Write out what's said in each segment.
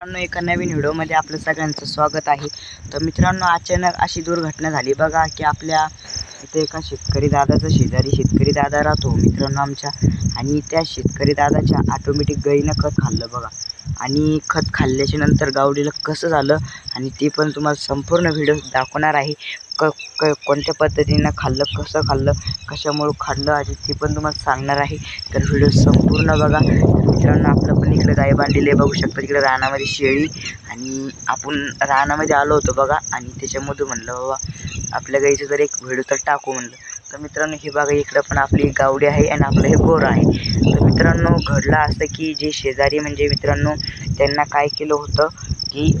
मित्रांनो एका नवीन व्हिडिओमध्ये आपलं सगळ्यांचं स्वागत आहे. तर मित्रांनो अचानक अशी दुर्घटना झाली. बघा की आपल्या इथे एका शेतकरी दादाचा शेजारी शेतकरी दादा राहतो मित्रांनो आमच्या. आणि त्या शेतकरी दादाच्या ऑटोमॅटिक गळीनं खत खाल्लं बघा. आणि खत खाल्ल्याच्या नंतर गावडीला कसं झालं? आणि ते पण तुम्हाला संपूर्ण व्हिडिओ दाखवणार आहे. क क कोणत्या पद्धतीनं खाल्लं कसं खाल्लं कशामुळं खाल्लं आणि ते पण तुम्हाला सांगणार आहे. तर व्हिडिओ संपूर्ण बघा. मित्रांनो आपलं पण इकडे गाय बांधलेली आहे बघू शकतो. तिकडे रानामध्ये शेळी आणि आपण रानामध्ये आलो होतो बघा आणि त्याच्यामधून म्हणलं बाबा आपल्या गाईचं जर एक व्हिडिओ तर टाकू म्हणलं. तर मित्रांनो हे बघा इकडं पण आपली गावडी आहे आणि आपलं हे गोर आहे. तर मित्रांनो घडलं असं की जे शेजारी म्हणजे मित्रांनो त्यांना काय केलं होतं की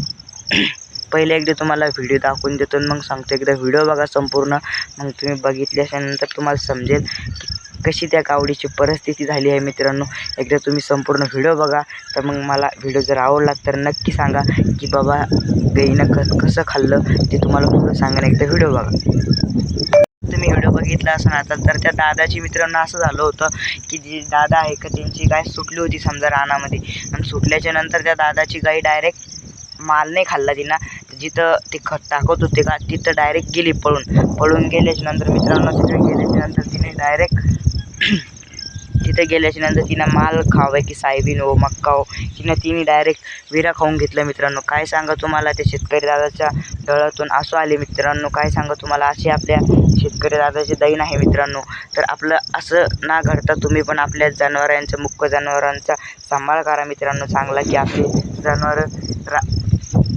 पहिले एकदा तुम्हाला व्हिडिओ दाखवून देतो आणि मग सांगतो. एकदा व्हिडिओ बघा संपूर्ण. मग तुम्ही बघितल्याच्यानंतर तुम्हाला समजेल की कशी त्या गावडीची परिस्थिती झाली आहे मित्रांनो? एकदा तुम्ही संपूर्ण व्हिडिओ बघा. तर मग मला व्हिडिओ जर आवडला तर नक्की सांगा की बाबा गाईनं क कसं खाल्लं ते तुम्हाला पुढं सांगा. एकदा व्हिडिओ बघा. तुम्ही व्हिडिओ बघितला असं आता तर त्या दादाची मित्रांनो असं झालं होतं की जी दादा आहे का त्यांची गाय सुटली होती समजा रानामध्ये. आणि सुटल्याच्या नंतर त्या दादाची गाय डायरेक्ट माल नाही खाल्ला तिना. जिथं ते खत टाकत होते का तिथं डायरेक्ट गेली पळून. पळून गेल्याच्यानंतर मित्रांनो तिथे गेल्याच्यानंतर तिने डायरेक्ट तिथे गेल्याच्यानंतर तिनं माल खावे की सायबीन हो मक्का हो तिनं तिने डायरेक्ट विरा खाऊन घेतलं मित्रांनो. काय सांगा तुम्हाला? त्या शेतकरी दादाच्या डळातून असू आले मित्रांनो. काय सांगा तुम्हाला? असे आपल्या शेतकरी दादाचे दैन आहे मित्रांनो. तर आपलं असं ना घडता तुम्ही पण आपल्या जनावरांचं मुख्य जनावरांचा सांभाळ करा मित्रांनो. चांगला की आपले जनावरं रा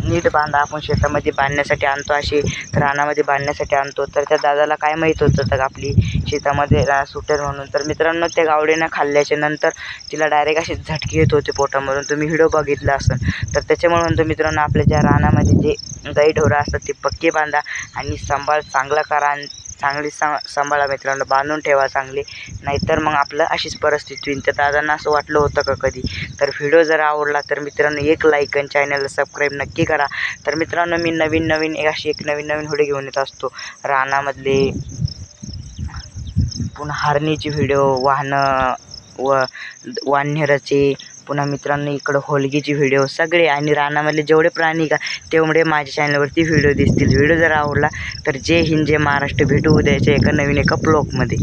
नीट बांधा आपण शेतामध्ये बांधण्यासाठी आणतो असे रानामध्ये बांधण्यासाठी आणतो. तर त्या दादाला काय माहीत होतं तर आपली शेतामध्ये रा सुटेल म्हणून. तर मित्रांनो त्या गावडीनं खाल्ल्याच्या नंतर तिला डायरेक्ट असे झटके येत होते पोटामधून. तुम्ही व्हिडिओ बघितला असेल तर त्याच्यामुळे म्हणतो मित्रांनो आपल्या ज्या रानामध्ये जे गाई ढोरं असतात ते पक्के बांधा आणि सांभाळ चांगला करा. चांगली सा सांभाळा मित्रांनो बांधून ठेवा चांगले. नाहीतर मग आपलं अशीच परिस्थिती होईल. तर दादांना असं वाटलं होतं का कधी? तर व्हिडिओ जर आवडला तर मित्रांनो एक लाईक आणि चॅनलला सबस्क्राईब नक्की करा. तर मित्रांनो मी नवीन नवीन एक अशी एक नवीन नवीन व्हिडिओ घेऊन येत असतो. रानामधले पुन्हा हारणीचे व्हिडिओ वाहनं व वाननेराचे पुन्हा मित्रांनो इकडं होलगीची व्हिडिओ सगळे आणि रानामधले जेवढे प्राणी का तेवढे माझ्या चॅनलवरती व्हिडिओ दिसतील. व्हिडिओ जर आवडला तर जय हिंद जय महाराष्ट्र. भेटू उद्याच्या एका नवीन एका ब्लॉगमध्ये